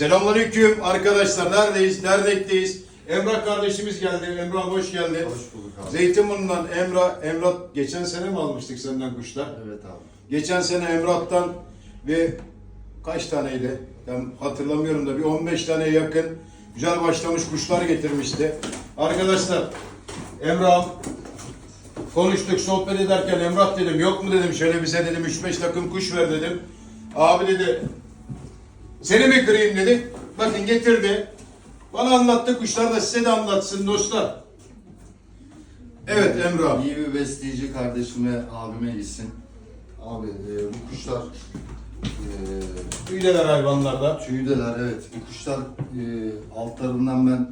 Selamünaleyküm arkadaşlar. Neredeyiz? Neredekteyiz? Emrah kardeşimiz geldi. Emrah hoş geldin. Hoş bulduk abi. Zeytinburnu'ndan Emrah, Emrah geçen sene mi almıştık senden kuşlar? Evet abi. Geçen sene Emrah'tan ve kaç taneydi? Ben hatırlamıyorum da bir 15 tane yakın güzel başlamış kuşlar getirmişti. Arkadaşlar Emrah konuştuk sohbet ederken Emrah dedim yok mu dedim şöyle bize dedim 3-5 takım kuş ver dedim. Abi dedi seni mi kırayım dedi. Bakın getirdi. Bana anlattı kuşlar da size de anlatsın dostlar. Evet Emrah. İyi bir besleyici kardeşime, abime gitsin. Abi e, bu kuşlar e, Tüydeler hayvanlarda. tüydeler evet. Bu kuşlar e, altlarından ben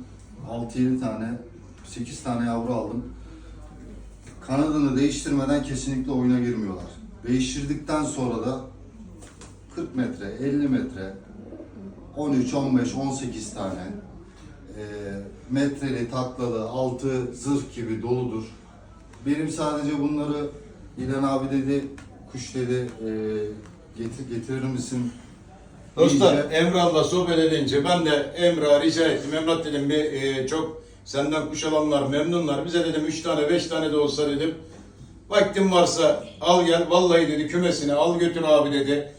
6-7 tane, 8 tane yavru aldım. Kanadını değiştirmeden kesinlikle oyuna girmiyorlar. Değiştirdikten sonra da 40 metre, 50 metre, 13, 15, 18 tane e, metreli, taklalı, altı zırh gibi doludur. Benim sadece bunları İlhan abi dedi, kuş dedi, e, getir, getirir misin? Dostlar Emrah'la sohbet edince ben de Emrah'a rica ettim. Emrah dedim bir e, çok senden kuş alanlar memnunlar. Bize dedim 3 tane 5 tane de olsa dedim. Vaktin varsa al gel. Vallahi dedi kümesini al götür abi dedi.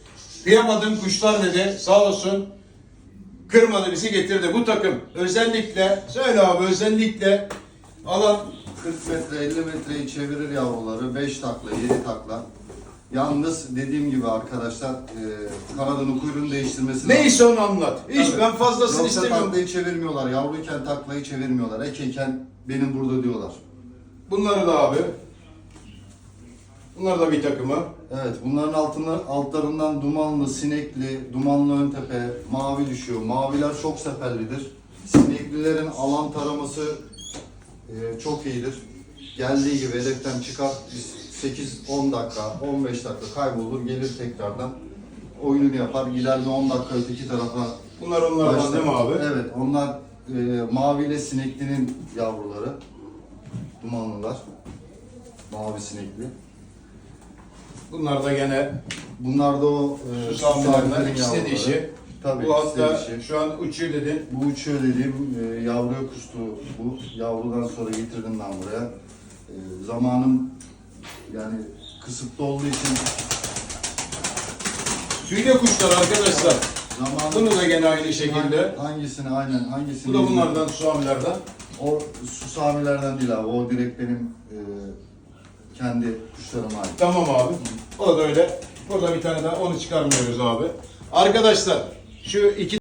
Kıyamadığım kuşlar dedi sağ olsun. Kırmadı bizi getirdi. Bu takım özellikle söyle abi özellikle alan 40 metre 50 metreyi çevirir yavruları 5 takla 7 takla. Yalnız dediğim gibi arkadaşlar e, kanadını kuyruğunu değiştirmesi neyse onu anlat. Hiç Tabii. ben fazlasını Yoksa istemiyorum. taklayı çevirmiyorlar. Yavruyken taklayı çevirmiyorlar. Ekeyken benim burada diyorlar. Bunları da abi. Bunlar da bir takımı. Evet bunların altında, altlarından dumanlı, sinekli, dumanlı ön tepe, mavi düşüyor. Maviler çok seferlidir. Sineklilerin alan taraması e, çok iyidir. Geldiği gibi hedeften çıkar. Biz 8-10 dakika, 15 dakika kaybolur, gelir tekrardan. Oyununu yapar, gider bir 10 dakika öteki tarafa Bunlar onlardan değil mi abi? Evet, onlar e, mavi ile sineklinin yavruları. Dumanlılar. Mavi sinekli. Bunlar da gene Bunlar da o e, susamların ikisi de dişi. Tabii Bu hatta dişi. şu an uçuyor dedin. Bu uçuyor dediğim e, yavruya kustu bu. Yavrudan sonra getirdim ben buraya. E, zamanım yani kısıtlı olduğu için Tüyde kuşlar arkadaşlar. zaman Bunu da gene aynı şekilde. hangisini aynen hangisini Bu da bunlardan suamilerden. o susamilerden değil abi o direkt benim e, kendi kuşlarıma ait. Tamam abi. O da öyle. Burada bir tane daha onu çıkarmıyoruz abi. Arkadaşlar şu iki